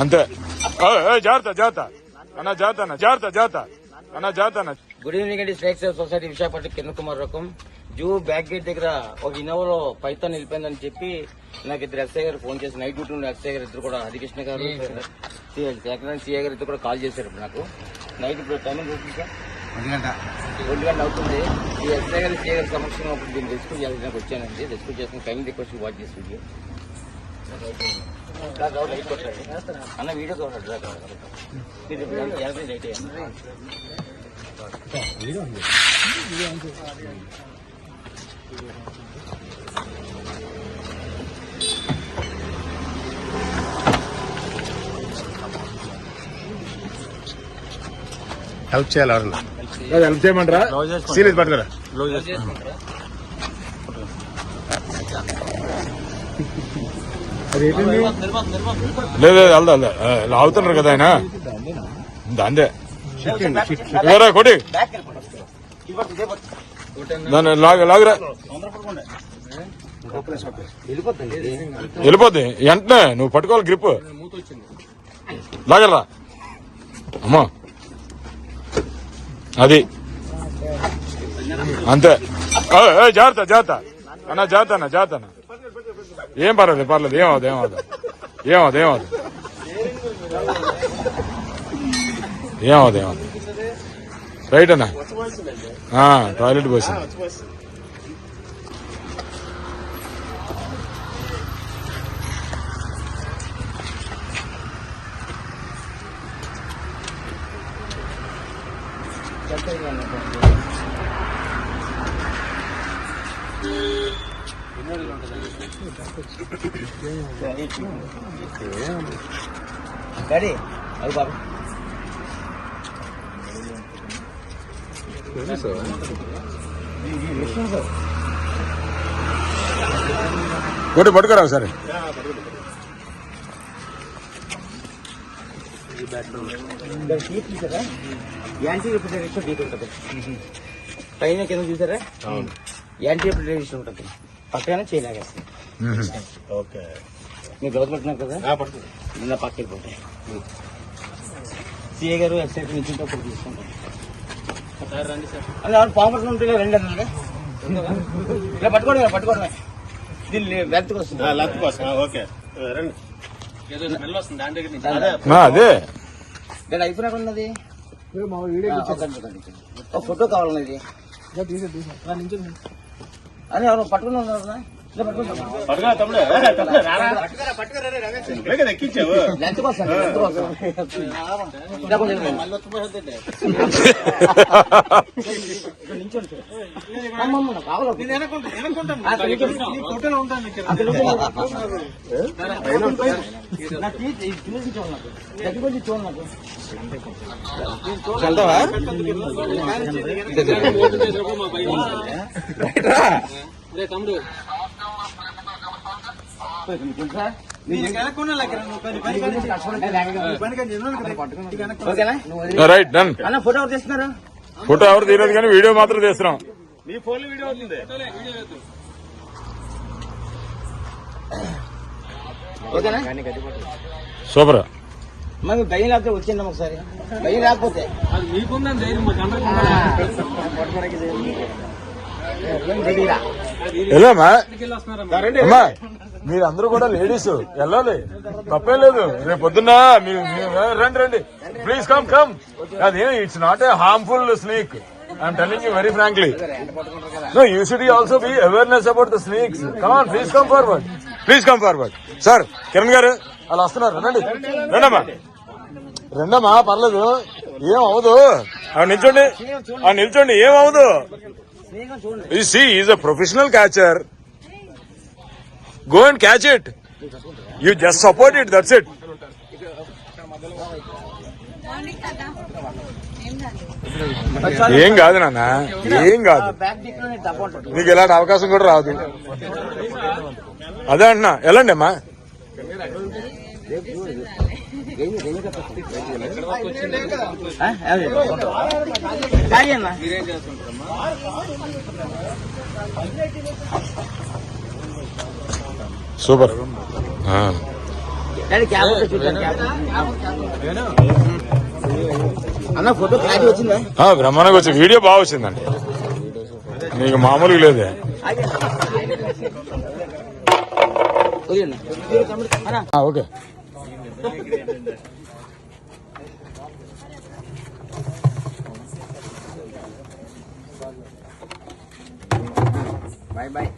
అంతే. జాగ్రత్త జాగ్రత్త. అన్న జాగ్రత్త అన్న జాగ్రత్త జాగ్రత్త. అన్న జాగ్రత్త అన్న. గుడ్ ఈవినింగ్ అండి snake save society Visakhapatnam Kiran Kumar రకం జూ బ్యాక్ గేట్ దగ్గర ఒక ఇన్నోవాలో పైతాన్ వెళ్ళిపోయిందని చెప్పి నాకు ఇద్దరు ఎస్ఐ గారు ఫోన్ చేసి నైట్ డ్యూటీ ఉన్న ఎస్ఐ గారు ఇద్దరు కూడా హరికృష్ణ గారు సెకండ్ సిఐ గారు ఇద్దరు కూడా కాల్ చేశారు ఇప్పుడు నాకు. నైట్ ఇప్పుడు టైమింగ్ సార్. ఒంటి గంట. అవుతుంది. ఈ ఎస్ఐ గారు సిఐ గారి సమక్షంలో దీన్ని రెస్క్యూ చేయాలని వచ్చానండి. రెస్క్యూ చేసిన టైం రిక్వెస్ట్ వాచ్ చేసి వీడియో అన్న వీడియో హెల్ప్ చేయాలి ఎవరన్నా? హెల్ప్ చేయమంటారా? సీరియస్ పట్టుకురా లేదు లేదు అల్దా వెళ్దా లాగుతున్నారు కదా ఆయన. అంతే ఇవ్వరా కొట్టి? దాన్ని లాగ లాగరా. వెళ్ళిపోద్ది. వెంటనే నువ్వు పట్టుకోవాలి గ్రిప్ లాగరా అమ్మా. అది. అంతే. జాగ్రత్త జాగ్రత్త. అన్న జాగ్రత్త అన్న జాగ్రత్త అన్న. ఏం పర్లేదు పర్లేదు ఏమవుతుంది ఏమవుతుంది ఏమవుతుంది ఏమవుతుంది ఏమవుతుంది ఏమవుతుంది రైట్ అన్నా? టాయిలెట్ పోసింది Thank you. డాడీ అది బాబు పట్టుకురా సరే రిప్రజెంటేషన్ డీట్ ఉంటుంది పైన కింద చూసారా? యాంటీ రిప్రజెంటేషన్ ఉంటుంది. పక్కన చేయలాగేస్తుంది ఓకే. మీరు పడుతున్నారు కదా? ఇలా పక్క వెళ్ళిపోతాయి సిఏ గారు ఎక్సైజ్ నుంచి అప్పుడు తీసుకుంటాం అలా పాంపర్స్ ఉంటే రెండు అన్నారుగా ఇలా పట్టుకోవడమే పట్టుకోవడమే దీన్ని వెళ్తుకు వస్తుంది లక్ కోసం. ఓకే. రండి. ఆ, అదే. దాని అయిపోయినా ఉన్నది? ఒకండి. ఒక ఫోటో కావాలన్నది అదే ఎవరు పట్టుకుని ఉన్నారు పట్టుకురా తమ్ముడు తమ్ముడు, రారా. ఇప్పుడే ఎక్కించావు లెంత్ కోసం లెంత్ కోసం ఇలా కొంచెం తెలుసా? రైట్ డన్ ఫోటో ఎవరు తీస్తున్నారు? ఫోటో ఎవరు తీయలేదు కానీ వీడియో మాత్రం తీస్తున్నాం. నీ ఫోన్లో వీడియో అవుతుంది ఓకేనా? సూపర్. మరి భయం లేకపోతే వచ్చిందాం ఒకసారి? భయం లేకపోతే? ఏం తెలీదా? వెళ్ళామా? అమ్మా మీరందరూ కూడా లేడీస్ వెళ్ళాలి. తప్పేం లేదు. రేపు పొద్దున్న రండి రండి. ప్లీజ్ కమ్ కమ్ అది it's not a harmful snake I'm telling you very frankly no you should also be awareness about the snakes come on please come forward please come forward sir Kiran garu. అలా వస్తున్నారు రండి. రండమ్మా. రెండమ్మా పర్లేదు. ఏం అవదు ఆ నిల్చోండి. ఆ నిల్చోండి. ఏం అవదు స్నేహం చూడండి. You see, he's a go and catch it you just support it that's it ఏం కాదు నాన్న ఏం కాదు. నీకు ఇలాంటి అవకాశం కూడా రాదు. అదే అంటున్నా ఎలాండి అమ్మా. సూపర్. వచ్చిందా? బ్రహ్మాండంగా వచ్చి వీడియో బాగా వచ్చిందండి. నీకు మామూలుగా లేదే. ఓకే. Bye bye.